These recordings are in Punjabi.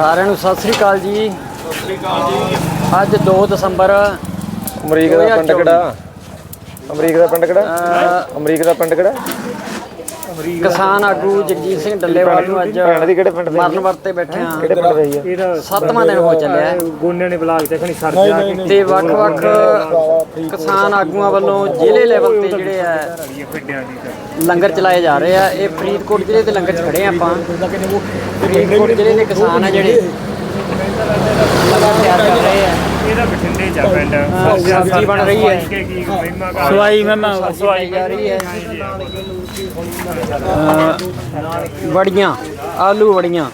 ਸਾਰਿਆਂ ਨੂੰ ਸਤਿ ਸ੍ਰੀ ਅਕਾਲ ਜੀ। ਸਤਿ ਸ੍ਰੀ ਅਕਾਲ ਜੀ ਅੱਜ 2 ਦਸੰਬਰ ਅਮਰੀਕ ਦਾ ਪਿੰਡ ਕਿਹੜਾ? ਅਮਰੀਕ ਦਾ ਪਿੰਡ ਕਿਹੜਾ? ਅਮਰੀਕ ਦਾ ਪਿੰਡ ਕਿਹੜਾ? ਕਿਸਾਨ ਆਗੂ ਜਗਜੀਤ ਸਿੰਘ ਡੱਲੇਵਾਲ ਨੂੰ ਅੱਜ ਭੈਣ ਦੀ ਕਿਹੜੇ ਪਿੰਡ ਦੇ ਮਰਨ ਵਰਤੇ ਬੈਠੇ ਆ ਕਿਹੜੇ ਪਿੰਡ ਦੇ ਹੀ ਆ ਸੱਤਵਾਂ ਦਿਨ ਹੋ ਚੱਲਿਆ ਹੈ ਗੋਨਿਆਂ ਨੇ ਬਲਾਕ ਤੇ ਖਣੀ ਸਰ ਜਾ ਕੇ ਤੇ ਵੱਖ-ਵੱਖ ਕਿਸਾਨ ਆਗੂਆਂ ਵੱਲੋਂ ਜ਼ਿਲ੍ਹੇ ਲੈਵਲ ਤੇ ਜਿਹੜੇ ਆ ਇਹ ਫਿੱਡਿਆਂ ਦੀ ਤਾਂ। ਲੰਗਰ ਚਲਾਏ ਜਾ ਰਹੇ ਆ ਇਹ ਫਰੀਦਕੋਟ ਜ਼ਿਲ੍ਹੇ ਦੇ ਲੰਗਰ 'ਚ ਖੜੇ ਆ ਆਪਾਂ ਫਰੀਦਕੋਟ ਜ਼ਿਲ੍ਹੇ ਦੇ ਕਿਸਾਨ ਆ ਜਿਹੜੇ ਲੰਗਰ ਤਿਆਰ ਕਰ ਰਹੇ ਆ ਇਹਦਾ ਬਠਿੰਡੇ ਜਾ ਪਿੰਡ। ਸਬਜ਼ੀ ਬਣ ਰਹੀ ਹੈ। ਕੀ ਮਹਿਮਾ ਸਵਾਈ ਮੈਂ ਸਵਾਈ ਜਾ ਰਹੀ ਹੈ। ਵੜੀਆਂ ਆਲੂ ਵੜੀਆਂ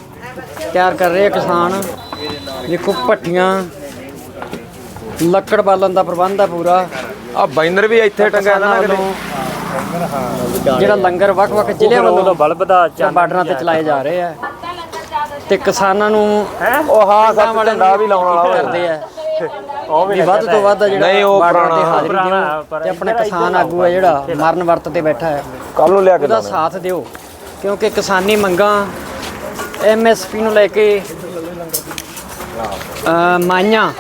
ਤਿਆਰ ਕਰ ਰਹੇ ਕਿਸਾਨ। ਦੇਖੋ ਭੱਠੀਆਂ ਲੱਕੜ ਬਾਲਣ ਦਾ ਪ੍ਰਬੰਧ ਆ ਪੂਰਾ। ਆ ਬਾਈਨਰ ਵੀ ਇੱਥੇ ਟੰਗਿਆ ਨਾ ਜਿਹੜਾ ਲੰਗਰ ਵੱਖ-ਵੱਖ ਜ਼ਿਲ੍ਹਿਆਂ ਵੱਲੋਂ ਬਲਬ ਦਾ ਬਾਰਡਰਾਂ ਤੇ ਚਲਾਏ ਜਾ ਰਹੇ ਆ। ਤੇ ਕਿਸਾਨਾਂ ਨੂੰ ਉਹ ਹਾਂ ਝੰਡਾ ਵੀ ਲਾਉਣ ਵਾਲਾ ਕਰਦੇ ਆ? ਵੀ ਵੱਧ ਤੋਂ ਵੱਧ ਆ ਜਿਹੜਾ ਨਹੀਂ, ਉਹ ਬਾਰਡਰ ਤੇ ਪੁਰਾਣਾ- ਹਾਜ਼ਰੀ ਦਿਓ ਤੇ ਆਪਣੇ ਕਿਸਾਨ ਆਗੂ ਆ ਜਿਹੜਾ ਮਰਨ ਵਰਤ ਤੇ ਬੈਠਾ ਹੈ। ਕੱਲ ਨੂੰ ਲਿਆ ਕੇ ਉਹਦਾ। ਸਾਥ ਦਿਓ ਕਿਉਂਕਿ ਕਿਸਾਨੀ ਮੰਗਾਂ ਐਮਐਸਪੀ ਨੂੰ ਲੈ ਕੇ ਅ, ਮਾਈਆਂ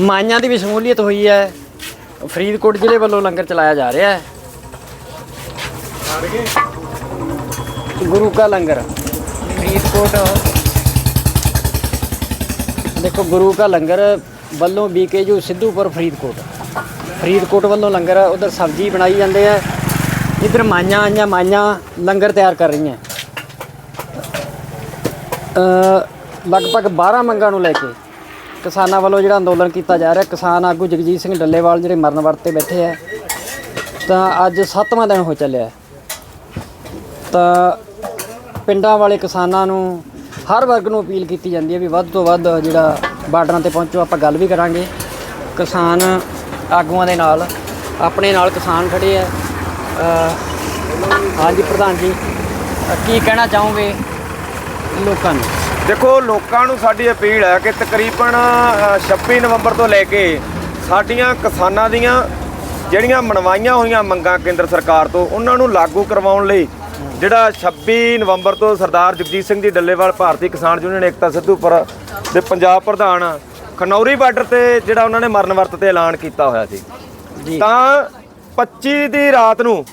ਮਾਈਆਂ ਦੀ ਵੀ ਸ਼ਮੂਲੀਅਤ ਹੋਈ ਹੈ। ਫਰੀਦਕੋਟ ਜ਼ਿਲ੍ਹੇ ਵੱਲੋਂ ਲੰਗਰ ਚਲਾਇਆ ਜਾ ਰਿਹਾ ਹੈ। ਗੁਰੂ ਕਾ ਲੰਗਰ। ਫਰੀਦਕੋਟ ਦੇਖੋ ਗੁਰੂ ਕਾ ਲੰਗਰ ਵੱਲੋਂ ਬੀਕੇਯੂ ਸਿੱਧੂਪੁਰ ਫਰੀਦਕੋਟ। ਫਰੀਦਕੋਟ ਵੱਲੋਂ ਲੰਗਰ ਉਧਰ ਸਬਜ਼ੀ ਬਣਾਈ ਜਾਂਦੇ ਆ। ਇਧਰ ਮਾਈਆਂ ਆਈਆਂ, ਮਾਈਆਂ ਲੰਗਰ ਤਿਆਰ ਕਰ ਰਹੀਆਂ। ਲਗਭਗ 12 ਮੰਗਾਂ ਨੂੰ ਲੈ ਕੇ ਕਿਸਾਨਾਂ ਵੱਲੋਂ ਜਿਹੜਾ ਅੰਦੋਲਨ ਕੀਤਾ ਜਾ ਰਿਹਾ। ਕਿਸਾਨ ਆਗੂ ਜਗਜੀਤ ਸਿੰਘ ਡੱਲੇਵਾਲ ਜਿਹੜੇ ਮਰਨ ਵਰਤੇ ਬੈਠੇ ਆ, ਤਾਂ ਅੱਜ 7ਵਾਂ ਦਿਨ ਹੋ ਚੱਲਿਆ। ਤਾਂ ਪਿੰਡਾਂ ਵਾਲੇ ਕਿਸਾਨਾਂ ਨੂੰ ਹਰ ਵਰਗ ਨੂੰ ਅਪੀਲ ਕੀਤੀ ਜਾਂਦੀ ਹੈ ਵੀ ਵੱਧ ਤੋਂ ਵੱਧ ਜਿਹੜਾ ਬਾਰਡਰਾਂ ਤੇ ਪਹੁੰਚੋ ਆਪਾਂ ਗੱਲ ਵੀ ਕਰਾਂਗੇ। ਕਿਸਾਨ ਆਗੂਆਂ ਦੇ ਨਾਲ ਆਪਣੇ ਨਾਲ ਕਿਸਾਨ ਖੜੇ ਆ। ਹਾਂਜੀ ਪ੍ਰਧਾਨ ਜੀ ਕੀ ਕਹਿਣਾ ਚਾਹੋਗੇ ਲੋਕਾਂ ਨੂੰ? ਦੇਖੋ ਲੋਕਾਂ ਨੂੰ ਸਾਡੀ ਅਪੀਲ ਹੈ ਕਿ ਤਕਰੀਬਨ ਅ, 26 ਨਵੰਬਰ ਤੋਂ ਲੈ ਕੇ ਸਾਡੀਆਂ ਕਿਸਾਨਾਂ ਦੀਆਂ ਜਿਹੜੀਆਂ ਮਨਵਾਈਆਂ ਹੋਈਆਂ ਮੰਗਾਂ ਕੇਂਦਰ ਸਰਕਾਰ ਤੋਂ ਉਹਨਾਂ ਨੂੰ ਲਾਗੂ ਕਰਵਾਉਣ ਲਈ ਜਿਹੜਾ 26 ਨਵੰਬਰ ਤੋਂ ਸਰਦਾਰ ਜਗਜੀਤ ਸਿੰਘ ਜੀ ਡੱਲੇਵਾਲ ਭਾਰਤੀ ਕਿਸਾਨ ਯੂਨੀਅਨ ਏਕਤਾ ਸਿੱਧੂਪੁਰ ਦੇ ਪੰਜਾਬ ਪ੍ਰਧਾਨ ਖਨੌਰੀ ਬਾਰਡਰ ਤੇ ਜਿਹੜਾ ਉਹਨਾਂ ਨੇ ਮਰਨ ਵਰਤ ਤੇ ਐਲਾਨ ਕੀਤਾ ਹੋਇਆ ਸੀ। ਤਾਂ 25 ਦੀ ਰਾਤ ਨੂੰ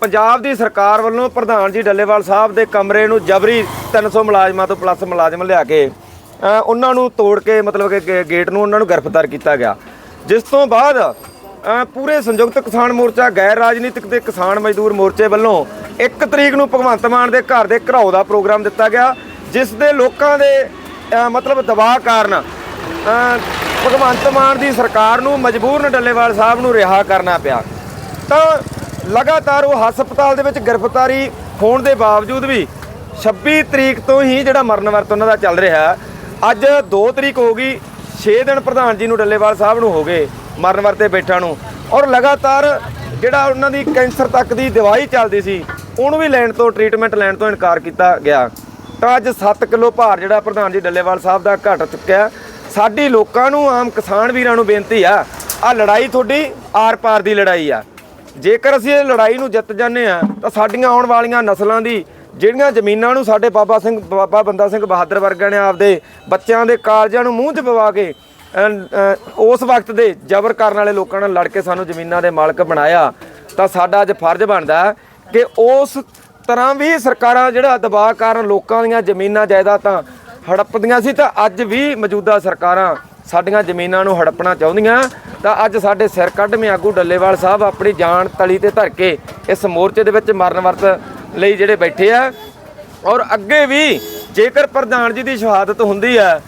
ਪੰਜਾਬ ਦੀ ਸਰਕਾਰ ਵੱਲੋਂ ਪ੍ਰਧਾਨ ਜੀ ਡੱਲੇਵਾਲ ਸਾਹਿਬ ਦੇ ਕਮਰੇ ਨੂੰ ਜਬਰੀ 300 ਮੁਲਾਜ਼ਮਾਂ ਤੋਂ ਪਲੱਸ ਮੁਲਾਜ਼ਮ ਲਿਆ ਕੇ ਉਹਨਾਂ ਨੂੰ ਤੋੜ ਕੇ ਮਤਲਬ ਕਿ ਗੇਟ ਨੂੰ ਉਹਨਾਂ ਨੂੰ ਗ੍ਰਿਫਤਾਰ ਕੀਤਾ ਗਿਆ। ਜਿਸ ਤੋਂ ਬਾਅਦ ਪੂਰੇ ਸੰਯੁਕਤ ਕਿਸਾਨ ਮੋਰਚਾ, ਗੈਰ ਰਾਜਨੀਤਿਕ ਤੇ ਕਿਸਾਨ ਮਜ਼ਦੂਰ ਮੋਰਚੇ ਵੱਲੋਂ 1 ਤਰੀਕ ਨੂੰ ਭਗਵੰਤ ਮਾਨ ਦੇ ਘਰ ਦੇ ਘਰਾਓ ਦਾ ਪ੍ਰੋਗਰਾਮ ਦਿੱਤਾ ਗਿਆ, ਜਿਸ ਦੇ ਲੋਕਾਂ ਦੇ ਮਤਲਬ ਦਬਾਅ ਕਾਰਨ ਭਗਵੰਤ ਮਾਨ ਦੀ ਸਰਕਾਰ ਨੂੰ ਮਜਬੂਰਨ ਡੱਲੇਵਾਲ ਸਾਹਿਬ ਨੂੰ ਰਿਹਾ ਕਰਨਾ ਪਿਆ। ਤਾਂ ਲਗਾਤਾਰ ਉਹ ਹਸਪਤਾਲ ਦੇ ਵਿੱਚ ਗ੍ਰਿਫਤਾਰੀ ਹੋਣ ਦੇ ਬਾਵਜੂਦ ਵੀ 26 ਤਰੀਕ ਤੋਂ ਹੀ ਜਿਹੜਾ ਮਰਨ ਵਰਤ ਉਹਨਾਂ ਦਾ ਚੱਲ ਰਿਹਾ, ਅੱਜ 2 ਤਰੀਕ ਹੋ ਗਈ 6 ਦਿਨ ਪ੍ਰਧਾਨ ਜੀ ਨੂੰ ਡੱਲੇਵਾਲ ਸਾਹਿਬ ਨੂੰ ਹੋ ਗਏ। ਮਰਨ ਵਰਤੇ ਬੈਠਾ ਨੂੰ। ਔਰ ਲਗਾਤਾਰ ਜਿਹੜਾ ਉਹਨਾਂ ਦੀ ਕੈਂਸਰ ਤੱਕ ਦੀ ਦਵਾਈ ਚੱਲਦੀ ਸੀ, ਉਹਨੂੰ ਵੀ ਲੈਣ ਤੋਂ, ਟ੍ਰੀਟਮੈਂਟ ਲੈਣ ਤੋਂ ਇਨਕਾਰ ਕੀਤਾ ਗਿਆ। ਤਾਂ ਅੱਜ 7 ਕਿਲੋ ਭਾਰ ਜਿਹੜਾ ਪ੍ਰਧਾਨ ਜੀ ਡੱਲੇਵਾਲ ਸਾਹਿਬ ਦਾ ਘਟ ਚੁੱਕਿਆ ਸਾਡੀ ਲੋਕਾਂ ਨੂੰ, ਆਮ ਕਿਸਾਨ ਵੀਰਾਂ ਨੂੰ ਬੇਨਤੀ ਆ ਆ ਲੜਾਈ ਤੁਹਾਡੀ ਆਰ-ਪਾਰ ਦੀ ਲੜਾਈ ਆ। ਜੇਕਰ ਅਸੀਂ ਇਹ ਲੜਾਈ ਨੂੰ ਜਿੱਤ ਜਾਂਦੇ ਆ, ਤਾਂ ਸਾਡੀਆਂ ਆਉਣ ਵਾਲੀਆਂ ਨਸਲਾਂ ਦੀ, ਜਿਹੜੀਆਂ ਜ਼ਮੀਨਾਂ ਨੂੰ ਸਾਡੇ ਬਾਬਾ ਸਿੰਘ, ਬਾਬਾ ਬੰਦਾ ਸਿੰਘ ਬਹਾਦਰ ਵਰਗਿਆਂ ਨੇ ਆਪਦੇ ਬੱਚਿਆਂ ਦੇ ਕਾਲਜਾਂ ਨੂੰ ਮੂੰਹ 'ਚ ਪਵਾ ਕੇ ਉਸ ਵਕਤ ਦੇ ਜ਼ਬਰ ਕਰਨ ਵਾਲੇ ਲੋਕਾਂ ਨਾਲ ਲੜ ਕੇ ਸਾਨੂੰ ਜ਼ਮੀਨਾਂ ਦੇ ਮਾਲਕ ਬਣਾਇਆ, ਤਾਂ ਸਾਡਾ ਅੱਜ ਫਰਜ਼ ਬਣਦਾ ਕਿ ਉਸ ਤਰ੍ਹਾਂ ਵੀ ਸਰਕਾਰਾਂ ਜਿਹੜਾ ਦਬਾਅ ਕਾਰਨ ਲੋਕਾਂ ਦੀਆਂ ਜ਼ਮੀਨਾਂ ਜਾਇਦਾਦਾਂ ਹੜੱਪਦੀਆਂ ਸੀ, ਤਾਂ ਅੱਜ ਵੀ ਮੌਜੂਦਾ ਸਰਕਾਰਾਂ ਸਾਡੀਆਂ ਜ਼ਮੀਨਾਂ ਨੂੰ ਹੜੱਪਣਾ ਚਾਹੁੰਦੀਆਂ। ਤਾਂ ਅੱਜ ਸਾਡੇ ਸਿਰ ਕੱਢਵੇਂ ਆਗੂ ਡੱਲੇਵਾਲ ਸਾਹਿਬ ਆਪਣੀ ਜਾਨ ਤਲੀ ਤੇ ਧਰ ਕੇ ਇਸ ਮੋਰਚੇ ਦੇ ਵਿੱਚ ਮਰਨ ਵਰਤ ਲਈ ਜਿਹੜੇ ਬੈਠੇ ਆ। ਔਰ ਅੱਗੇ ਵੀ ਜੇਕਰ ਪ੍ਰਧਾਨ ਜੀ ਦੀ ਸ਼ਹਾਦਤ ਹੁੰਦੀ ਹੈ,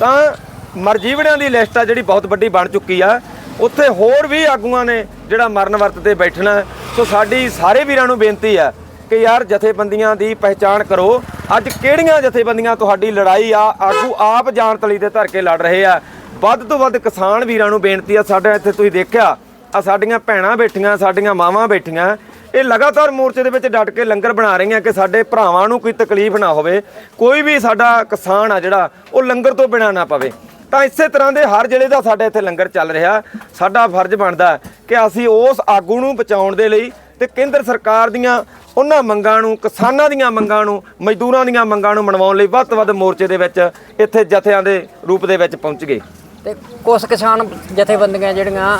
ਤਾਂ ਮਰਜੀਵੜਿਆਂ ਦੀ ਲਿਸਟ ਆ ਜਿਹੜੀ ਬਹੁਤ ਵੱਡੀ ਬਣ ਚੁੱਕੀ ਆ। ਉੱਥੇ ਹੋਰ ਵੀ ਆਗੂਆਂ ਨੇ ਜਿਹੜਾ ਮਰਨ ਵਰਤ ਤੇ ਬੈਠਣਾ ਸੋ ਸਾਡੀ ਸਾਰੇ ਵੀਰਾਂ ਨੂੰ ਬੇਨਤੀ ਆ ਕਿ ਯਾਰ ਜਥੇਬੰਦੀਆਂ ਦੀ ਪਹਿਚਾਣ ਕਰੋ। ਅੱਜ ਕਿਹੜੀਆਂ ਜਥੇਬੰਦੀਆਂ ਤੁਹਾਡੀ ਲੜਾਈ ਆ? ਆਗੂ ਆਪ ਜਾਨ ਤਲੀ ਤੇ ਧਰ ਕੇ ਲੜ ਰਹੇ ਆ। ਵੱਧ ਤੋਂ ਵੱਧ ਕਿਸਾਨ ਵੀਰਾਂ ਨੂੰ ਬੇਨਤੀ ਆ, ਸਾਡੇ ਇੱਥੇ ਤੁਸੀਂ ਦੇਖਿਆ, ਆ ਸਾਡੀਆਂ ਭੈਣਾਂ ਬੈਠੀਆਂ, ਸਾਡੀਆਂ ਮਾਵਾਂ ਬੈਠੀਆਂ। ਇਹ ਲਗਾਤਾਰ ਮੋਰਚੇ ਦੇ ਵਿੱਚ ਡਟ ਕੇ ਲੰਗਰ ਬਣਾ ਰਹੀਆਂ ਕਿ ਸਾਡੇ ਭਰਾਵਾਂ ਨੂੰ ਕੋਈ ਤਕਲੀਫ ਨਾ ਹੋਵੇ। ਕੋਈ ਵੀ ਸਾਡਾ ਕਿਸਾਨ ਆ ਜਿਹੜਾ, ਉਹ ਲੰਗਰ ਤੋਂ ਬਿਨਾ ਨਾ ਪਵੇ। ਤਾਂ ਇਸੇ ਤਰ੍ਹਾਂ ਦੇ ਹਰ ਜ਼ਿਲ੍ਹੇ ਦਾ ਸਾਡੇ ਇੱਥੇ ਲੰਗਰ ਚੱਲ ਰਿਹਾ ਸਾਡਾ ਫਰਜ਼ ਬਣਦਾ ਕਿ ਅਸੀਂ ਉਸ ਆਗੂ ਨੂੰ ਬਚਾਉਣ ਦੇ ਲਈ ਤੇ ਕੇਂਦਰ ਸਰਕਾਰ ਦੀਆਂ ਉਹਨਾਂ ਮੰਗਾਂ ਨੂੰ ਕਿਸਾਨਾਂ ਦੀਆਂ ਮੰਗਾਂ ਨੂੰ ਮਜ਼ਦੂਰਾਂ ਦੀਆਂ ਮੰਗਾਂ ਨੂੰ ਮਨਵਾਉਣ ਲਈ ਵੱਧ ਤੋਂ ਵੱਧ ਮੋਰਚੇ ਦੇ ਵਿੱਚ ਇੱਥੇ ਜਥਿਆਂ ਦੇ ਰੂਪ ਦੇ ਵਿੱਚ ਪਹੁੰਚ ਗਏ। ਤੇ ਕੁਝ ਕਿਸਾਨ ਜਥੇਬੰਦੀਆਂ ਜਿਹੜੀਆਂ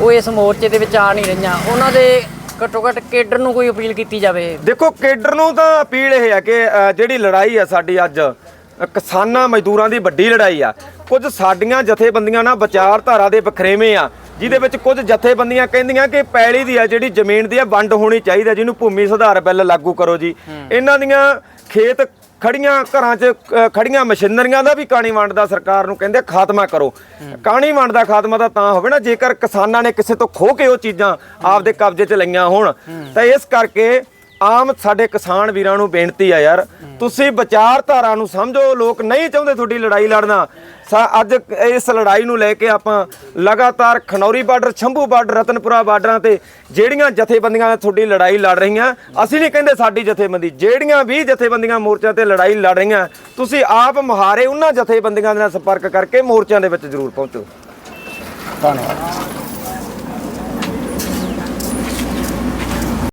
ਉਹ ਇਸ ਮੋਰਚੇ ਦੇ ਵਿੱਚ ਆ ਨਹੀਂ ਰਹੀਆਂ। ਉਹਨਾਂ ਦੇ ਘੱਟੋ ਘੱਟ ਕੇਡਰ ਨੂੰ ਕੋਈ ਅਪੀਲ ਕੀਤੀ ਜਾਵੇ। ਦੇਖੋ ਕੇਡਰ ਨੂੰ ਤਾਂ ਅਪੀਲ ਇਹ ਹੈ ਕਿ ਜਿਹੜੀ ਲੜਾਈ ਆ ਸਾਡੀ ਅੱਜ ਕਿਸਾਨਾਂ ਮਜ਼ਦੂਰਾਂ ਦੀ ਵੱਡੀ ਲੜਾਈ ਆ। ਕੁਝ ਸਾਡੀਆਂ ਜਥੇਬੰਦੀਆਂ ਨਾਲ ਵਿਚਾਰਧਾਰਾ ਦੇ ਵਖਰੇਵੇਂ ਆ ਜਿਹਦੇ ਵਿੱਚ ਕੁਝ ਜਥੇਬੰਦੀਆਂ ਕਹਿੰਦੀਆਂ ਕਿ ਪੈਲੀ ਦੀ ਆ ਜਿਹੜੀ ਜ਼ਮੀਨ ਦੀ ਆ ਵੰਡ ਹੋਣੀ ਚਾਹੀਦੀ ਆ, ਜਿਹਨੂੰ ਭੂਮੀ ਸੁਧਾਰ ਬਿੱਲ ਲਾਗੂ ਕਰੋ ਜੀ। ਇਹਨਾਂ ਦੀਆਂ ਖੇਤ ਖੜੀਆਂ ਘਰਾਂ 'ਚ ਖੜੀਆਂ ਮਸ਼ੀਨਰੀਆਂ ਦਾ ਵੀ ਕਾਣੀ ਵੰਡ ਦਾ ਸਰਕਾਰ ਨੂੰ ਕਹਿੰਦੇ ਖਾਤਮਾ ਕਰੋ। ਕਾਣੀ ਵੰਡ ਦਾ ਖਾਤਮਾ ਤਾਂ ਤਾਂ ਹੋਵੇ ਨਾ ਜੇਕਰ ਕਿਸਾਨਾਂ ਨੇ ਕਿਸੇ ਤੋਂ ਖੋ ਕੇ ਉਹ ਚੀਜ਼ਾਂ ਆਪਦੇ ਕਬਜ਼ੇ 'ਚ ਲਈਆਂ ਹੋਣ ਤਾਂ ਇਸ ਕਰਕੇ ਆਮ ਸਾਡੇ ਕਿਸਾਨ ਵੀਰਾਂ ਨੂੰ ਬੇਨਤੀ ਆ ਯਾਰ, ਤੁਸੀਂ ਵਿਚਾਰਧਾਰਾ ਨੂੰ ਸਮਝੋ, ਲੋਕ ਨਹੀਂ ਚਾਹੁੰਦੇ ਤੁਹਾਡੀ ਲੜਾਈ ਲੜਨਾ। ਸਾ ਅੱਜ ਇਸ ਲੜਾਈ ਨੂੰ ਲੈ ਕੇ ਆਪਾਂ ਲਗਾਤਾਰ ਖਨੌਰੀ ਬਾਰਡਰ, ਸ਼ੰਭੂ ਬਾਰਡਰ, ਰਤਨਪੁਰਾ ਬਾਰਡਰਾਂ ਤੇ ਜਿਹੜੀਆਂ ਜਥੇਬੰਦੀਆਂ ਤੁਹਾਡੀ ਲੜਾਈ ਲੜ ਰਹੀਆਂ, ਅਸੀਂ ਨਹੀਂ ਕਹਿੰਦੇ ਸਾਡੀ ਜਥੇਬੰਦੀ, ਜਿਹੜੀਆਂ ਵੀ ਜਥੇਬੰਦੀਆਂ ਮੋਰਚਿਆਂ ਤੇ ਲੜਾਈ ਲੜ ਰਹੀਆਂ, ਤੁਸੀਂ ਆਪ ਮੁਹਾਰੇ ਉਹਨਾਂ ਜਥੇਬੰਦੀਆਂ ਦੇ ਨਾਲ ਸੰਪਰਕ ਕਰਕੇ ਮੋਰਚਿਆਂ ਦੇ ਵਿੱਚ ਜ਼ਰੂਰ ਪਹੁੰਚੋ। ਧੰਨਵਾਦ।